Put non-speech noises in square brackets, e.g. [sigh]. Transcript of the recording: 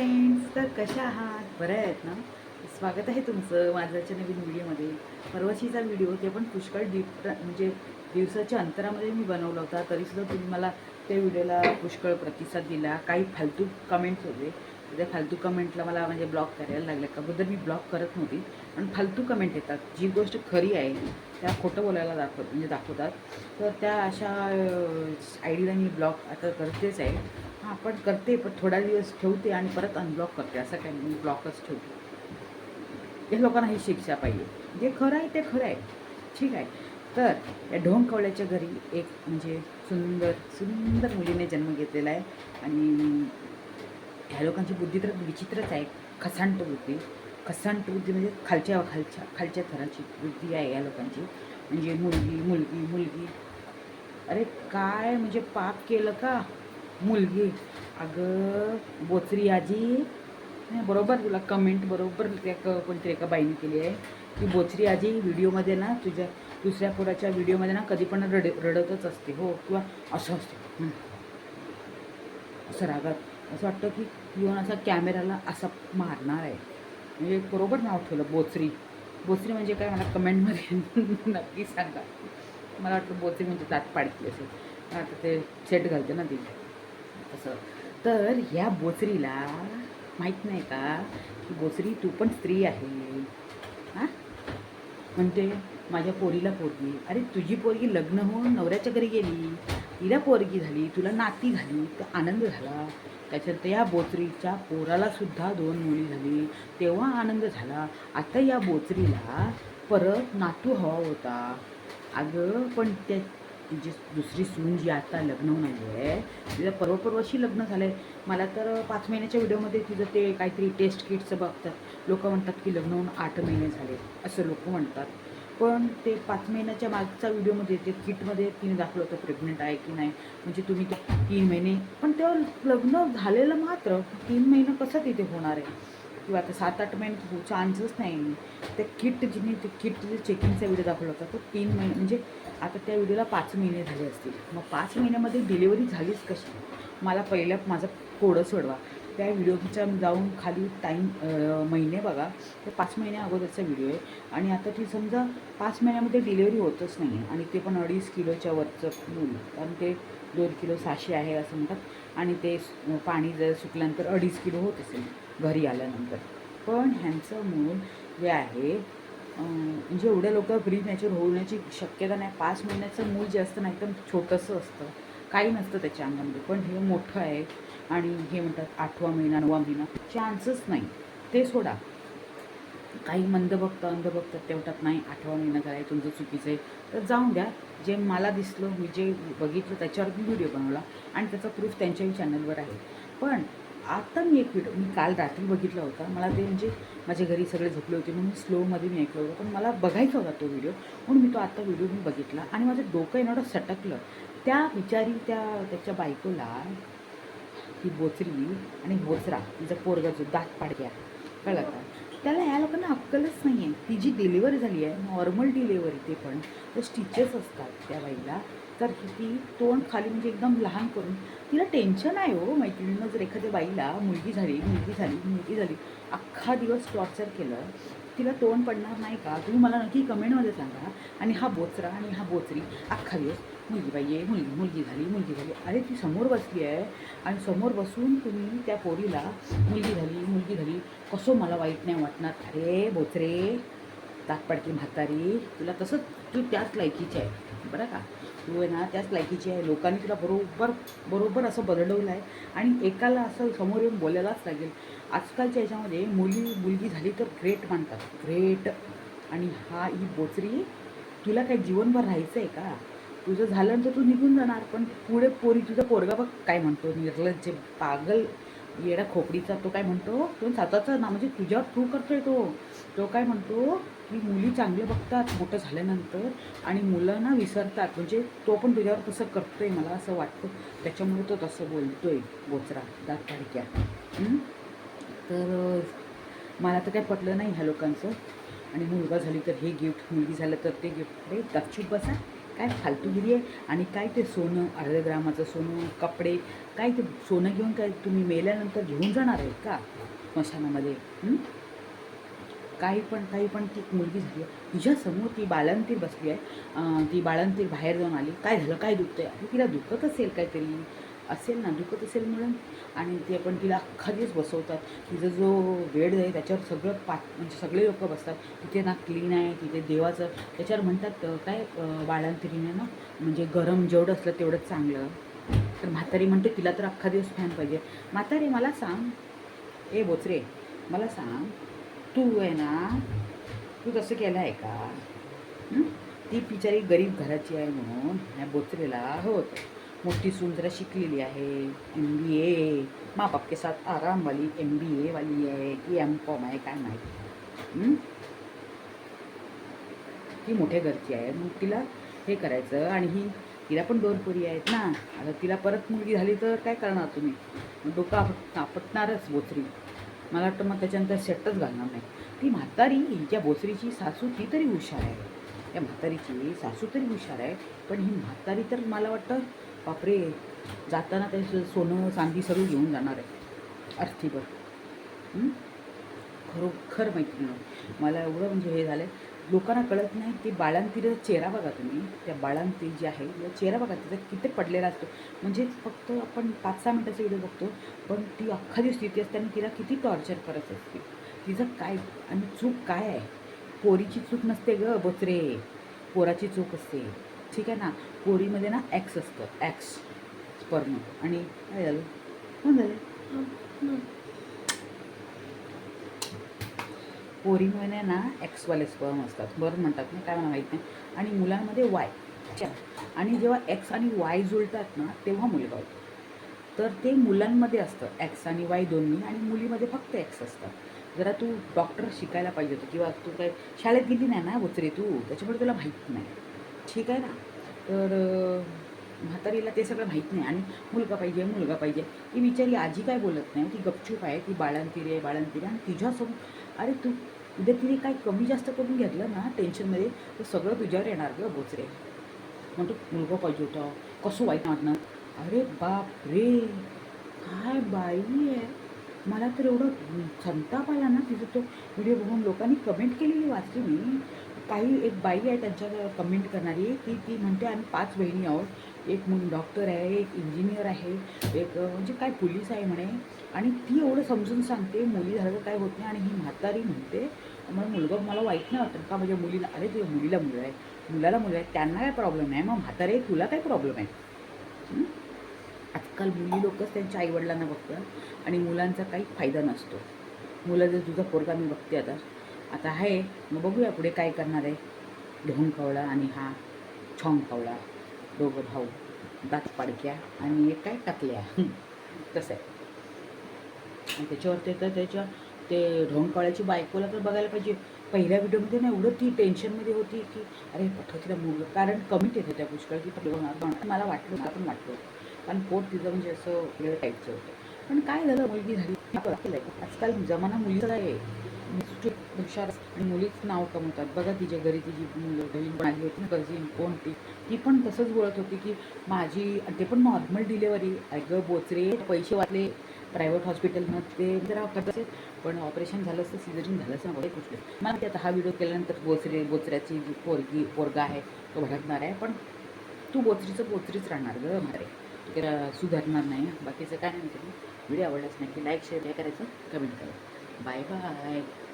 Friends तर कशा आहात? बऱ्या आहेत ना? स्वागत आहे तुमचं माझ्याच्या नवीन व्हिडिओमध्ये. परवाशीचा व्हिडिओ ते पण पुष्कळ डिफ म्हणजे दिवसाच्या अंतरामध्ये मी बनवला होता. तरीसुद्धा तुम्ही मला त्या व्हिडिओला पुष्कळ प्रतिसाद दिला. काही फालतू कमेंट्स होते. त्या फालतू कमेंटला मला म्हणजे ब्लॉक करायला लागले अगोदर मी ब्लॉक करत नव्हती. पण फालतू कमेंट येतात. जी गोष्ट खरी आहे त्या खोटं बोलायला दाखव म्हणजे दाखवतात. तर त्या अशा आय डीला मी ब्लॉक आता करतेच आहे. आपण करते पण थोडा दिवस ठेवते आणि परत अनब्लॉक करते. असं काही मी ब्लॉकच ठेवते. या लोकांना ही शिक्षा पाहिजे. जे खरं आहे ते खरं आहे. ठीक आहे. तर या ढोंग घरी एक म्हणजे सुंदर सुंदर मुलीने जन्म घेतलेला आहे. आणि ह्या लोकांची बुद्धी तर विचित्रच आहे. खसांट बुद्धी. खसांट बुद्धी म्हणजे खालच्या खालच्या खालच्या थराची बुद्धी आहे या लोकांची. म्हणजे मुलगी मुलगी मुलगी. अरे काय म्हणजे पाप केलं का? मुलगी. अगं बोचरी आजी. नाही बरोबर तुला कमेंट बरोबर त्या कोणतरी एका बाईने केली आहे. की बोचरी आजी व्हिडिओमध्ये ना तुझ्या दुसऱ्या पोराच्या व्हिडिओमध्ये ना कधी पण रड रडतच असते हो. किंवा असं असतं. असं रागात. असं वाटतं की येऊन असा कॅमेराला असा मारणार आहे. म्हणजे बरोबर नाव ठेवलं बोचरी. बोचरी म्हणजे काय मला कमेंटमध्ये [laughs] नक्की सांगा. मला वाटतं बोचरी म्हणजे दात पाडकी असेल आता ते सेट घालते ना तिथे तसं. तर ह्या बोचरीला माहीत नाही का की बोचरी तू पण स्त्री आहे. हां? म्हणते माझ्या पोरीला पोरगी. अरे तुझी पोरगी लग्न होऊन नवऱ्याच्या घरी गेली. तिला पोरगी झाली तुला नाती झाली तर आनंद झाला. त्याच्यात या बोचरीच्या पोराला सुद्धा दोन मुली झाली. तेव्हा आनंद झाला. आता या बोचरीला परत नातू हवा होता. अगं पण त्या जी दुसरी सून जी आता लग्न होणारी आहे तिचं परवा परवाशी लग्न झालं आहे मला तर पाच महिन्याच्या व्हिडिओमध्ये तिचं ते काहीतरी टेस्ट किटचं बघतात. लोक म्हणतात की लग्न होऊन आठ महिने झाले असं लोक म्हणतात. पण ते पाच महिन्याच्या मागचा व्हिडिओमध्ये ते किटमध्ये तिने दाखवलं होतं प्रेग्नंट आहे की नाही. म्हणजे तुम्ही ते तीन महिने पण तेव्हा लग्न झालेलं मात्र तीन महिने कसं तिथे होणार आहे? किंवा आता सात आठ महिने हो चान्सच नाही ते किट जिने ते किट जे चेकिंगचा व्हिडिओ दाखवला होता तो तीन महिने म्हणजे आता त्या व्हिडिओला पाच महिने झाले असतील. मग पाच महिन्यामध्ये डिलिव्हरी झालीच कशी? मला पहिल्या माझं कोडं सोडवा. त्या व्हिडिओच्या जाऊन खाली टाईम महिने बघा. तर पाच महिन्या अगोदरचा व्हिडिओ आहे. आणि आता ती समजा पाच महिन्यामध्ये डिलिव्हरी होतच नाही आहे आणि ते पण अडीच किलोच्या वरचं मूल कारण ते दोन किलो सहाशे आहे असं म्हणतात. आणि ते पाणी जर सुकल्यानंतर अडीच किलो होत असेल. घरी आल्यानंतर. पण ह्यांचं मूल जे आहे म्हणजे एवढ्या लोक प्री नॅचर होण्याची शक्यता नाही. पाच महिन्याचं मूल जे असतं ना एकदम छोटंसं असतं. काही नसतं त्याच्या अंगामध्ये. पण हे मोठं आहे आणि हे म्हणतात आठवा महिना नववा महिना. चान्सच नाही. ते सोडा. काही मंद बघतं अंध बघतात ते म्हणतात नाही आठवा महिना झाला आहे तुमचं चुकीचं आहे. तर जाऊन द्या. जे मला दिसलं मी जे बघितलं त्याच्यावर मी व्हिडिओ बनवला आणि त्याचा प्रूफ त्यांच्याही चॅनलवर आहे. पण आता मी एक व्हिडिओ मी काल रात्री बघितला होता. मला ते म्हणजे माझ्या घरी सगळे झोपले होते म्हणून स्लोमध्ये मी ऐकलं होतं. पण मला बघायचा होता तो व्हिडिओ म्हणून मी तो आता व्हिडिओ मी बघितला. आणि माझं डोकं एवढं सटकलं. त्या बिचारी त्या त्याच्या बायकोला ही बोचरी आणि बोचरा तिचा पोरगा जो दात पाडग्या कळलं का? त्याला ह्या लोकांना अक्कलच नाही आहे ती जी डिलिव्हरी झाली आहे नॉर्मल डिलिव्हरी ते पण तर स्टिचेस असतात त्या बाईला. तर ती तोंड खाली म्हणजे एकदम लहान करून तिला टेन्शन आहे हो मैत्रिणीनं. जर एखाद्या बाईला मुलगी झाली मुलगी झाली मुलगी झाली अख्खा दिवस टॉर्चर केलं तिला तोंड पडणार नाही का? तुम्ही मला नक्की कमेंटमध्ये सांगा. आणि हा बोचरा आणि हा बोचरी अख्खा दिवस मुलगी बाई आहे मुलगी मुलगी झाली मुलगी झाली. अरे ती समोर बसली आहे आणि समोर बसून तुम्ही त्या पोरीला मुलगी झाली मुलगी झाली कसं मला वाईट नाही वाटणार? अरे बोचरे ताटपाडकी म्हातारी. तुला तसंच तू त्याच लायकीची आहे. बरं का? तू आहे ना त्याच लायकीची आहे. लोकांनी तुला बरोबर बरोबर असं बदलवलं आहे. आणि एकाला असं समोर येऊन बोलायलाच लागेल. आजकालच्या याच्यामध्ये मुली मुलगी झाली तर ग्रेट मानतात. ग्रेट आणि हा ही बोचरी तुला काय जीवनभर राहायचं आहे का? तुझं झालं तर तू निघून जाणार. पण पुढे पोरी तुझा पोरगा बघ काय म्हणतो. निर्लज्ज पागल येडा खोपडीचा तो काय म्हणतो? तो स्वतःचं ना म्हणजे तुझ्यावर तू करतोय तो. तो काय म्हणतो? की मुली चांगले बघतात मोठं झाल्यानंतर आणि मुलांना विसरतात. म्हणजे तो पण तुझ्यावर तसं आहे मला असं वाटतं. त्याच्यामुळे तो तसं बोलतोय बोचरा दात पाडक्या तर मला तर काय पटलं नाही ह्या लोकांचं. आणि मुलगा झाली तर हे गिफ्ट मुलगी झालं तर ते गिफ्ट. अरे गपचूप बसा. काय फालतूगिरी आहे? आणि काय ते सोनं अर्ध्या ग्रामाचं सोनं कपडे काय ते सोनं घेऊन काय तुम्ही मेल्यानंतर घेऊन जाणार आहेत का? स्मशानामध्ये काही पण काही पण ती मुलगी झाली आहे तिच्यासमोर ती बाळंतीर बसली आहे. ती बाळंतीर बाहेर जाऊन आली. काय झालं? काय दुखतं आहे तिला दुखत असेल काहीतरी. असेल ना दुखत असेल म्हणून. आणि ते पण तिला अख्खा दिवस बसवतात. तिचा जो वेळ आहे त्याच्यावर सगळं पा म्हणजे सगळे लोक बसतात. तिथे ना क्लीन आहे तिथे देवाचं. त्याच्यावर म्हणतात काय अं, बाळंतिरीने ना म्हणजे गरम जेवढं असलं तेवढंच चांगलं. तर म्हातारी म्हणते तिला तर अख्खा दिवस फॅन पाहिजे. म्हातारी मला सांग. ए बोचरे मला सांग. तू आहे ना तू तसं केलं आहे का ती बिचारी गरीब घराची आहे म्हणून ह्या बोचरेला होत. मोठी सून जरा शिकलेली आहे एम बी ए मा बाप के साथ आराम वाली एम बी ए वाली आहे की एम कॉम आहे काय माहिती. ती मोठ्या घरची आहे मग तिला हे करायचं आणि ही तिला पण दोन पोरी आहेत ना. आता तिला परत मुलगी झाली तर काय करणार तुम्ही? मग डोकं आपट आपटणारच बोचरी. मला वाटतं मग त्याच्यानंतर सेटच घालणार नाही. ती म्हातारी हिच्या बोचरीची सासू ती तरी हुशार आहे. त्या म्हातारीची सासू तरी हुशार आहे पण ही म्हातारी तर मला वाटतं बापरे जाताना ते स- सोनं चांदी सर्व घेऊन जाणार आहे. अर्थीवर खरोखर माहिती नाही मला एवढं म्हणजे हे झालं लोकांना कळत नाही ती बाळांतीचा चेहरा बघा तुम्ही. त्या बाळांती जी आहे तिचा चेहरा बघा तिचा किती पडलेला असतो. म्हणजे फक्त आपण पाच सहा मिनटाचा व्हिडिओ बघतो पण ती अख्खा दिवस तिथे असते आणि तिला किती टॉर्चर करत असते. तिचं काय आणि चूक काय आहे? पोरीची चूक नसते ग बोचरे. पोराची चूक असते. ठीक आहे ना? पोरीमध्ये ना ॲक्स असतं. ॲक्स स्पर्म आणि काय झालं? कोण झालं? पोरीमध्ये ना एक्सवाले स्पर्म असतात. बरं म्हणतात ना काय मला माहीत नाही. आणि मुलांमध्ये वाय आणि जेव्हा एक्स आणि वाय जुळतात ना तेव्हा मुलगा होतो. तर ते मुलांमध्ये असतं एक्स आणि वाय दोन्ही. आणि मुलीमध्ये फक्त एक्स असतात. जरा तू डॉक्टर शिकायला पाहिजे होतं किंवा तू काय शाळेत गेली नाही ना वचरे तू. त्याच्यामुळे तुला माहीत नाही. ठीक आहे ना? तर म्हातारीला ते सगळं माहीत नाही. आणि मुलगा पाहिजे मुलगा पाहिजे. ती बिचारी आजी काय बोलत नाही. ती गपचूप आहे. ती बाळंतिरी आहे बाळंतिरी आणि तुझ्यासोबत अरे तू उद्या तिने काय कमी जास्त करून घेतलं ना टेन्शनमध्ये तर सगळं तुझ्यावर येणार गं बोचरे. म्हणतो मुलगा पाहिजे होता. कसं वाईट वाटणार? अरे बाप रे! काय बाई आहे? मला तर एवढं संताप आला ना तिचं तो व्हिडिओ बघून. लोकांनी कमेंट केलेली वाचली मी. काही एक बाई आहे त्यांच्या कमेंट करणारी. की ती म्हणते आम्ही पाच बहिणी आहोत. एक म्हणून डॉक्टर आहे एक इंजिनियर आहे एक म्हणजे काय पोलीस आहे म्हणे. आणि ती एवढं समजून सांगते मुली झालं तर काय होत नाही. आणि ही म्हातारी म्हणते मग मुलगा मला वाईट नाही वाटत का माझ्या मुलीला? अरे तुझ्या मुलीला मुलं आहे मुलाला मुलं आहे त्यांना काय प्रॉब्लेम आहे मग म्हातारे तुला काय प्रॉब्लेम आहे? आजकाल मुली लोकच त्यांच्या आईवडिलांना बघतात आणि मुलांचा काही फायदा नसतो. मुलं जर तुझा पोरगा मी बघते आता. आता आहे मग बघूया पुढे काय करणार आहे. ढोंग खावला आणि हा छॉंग खावला दोघं भाऊ. दात पाडक्या आणि एक काय टाकल्या. [laughs] तसं आहे. आणि त्याच्यावर ते तर त्याच्या ते ढोंगकाळ्याची बायकोला तर बघायला पाहिजे. पहिल्या व्हिडिओमध्ये ना एवढं ती टेन्शनमध्ये होती की अरे पठवतीला मुलं कारण कमी येत होत्या पुष्कळ की होणार मला वाटलं मला पण वाटलं कारण पोट तिचं म्हणजे असं वेगळं टाईपचं होतं. पण काय झालं मुलगी झाली. आजकाल जमाना मुलीचा आहे? हुशार आणि मुलीच नाव कमवतात. बघा तिच्या घरी तिची मुलं बहीण पण आली होती ना कझिन कोण ती? ती पण तसंच बोलत होती की माझी ते पण नॉर्मल डिलेवरी अगं बोचरे. पैसे वाचले प्रायव्हेट हॉस्पिटलमध्ये जरा करत असेल पण ऑपरेशन झालं असतं सिजरिंग झालं असं वगैरे कुठले मला ते आता हा व्हिडिओ केल्यानंतर बोचरे बोचऱ्याची जी पोरगी पोरगा आहे तो भडकणार आहे पण तू बोचरीचं बोचरीच राहणार गं मारे सुधारणार नाही. बाकीचं काय नाही व्हिडिओ आवडलाच नाही की लाईक शेअर काय करायचं कमेंट करा. Bye-bye.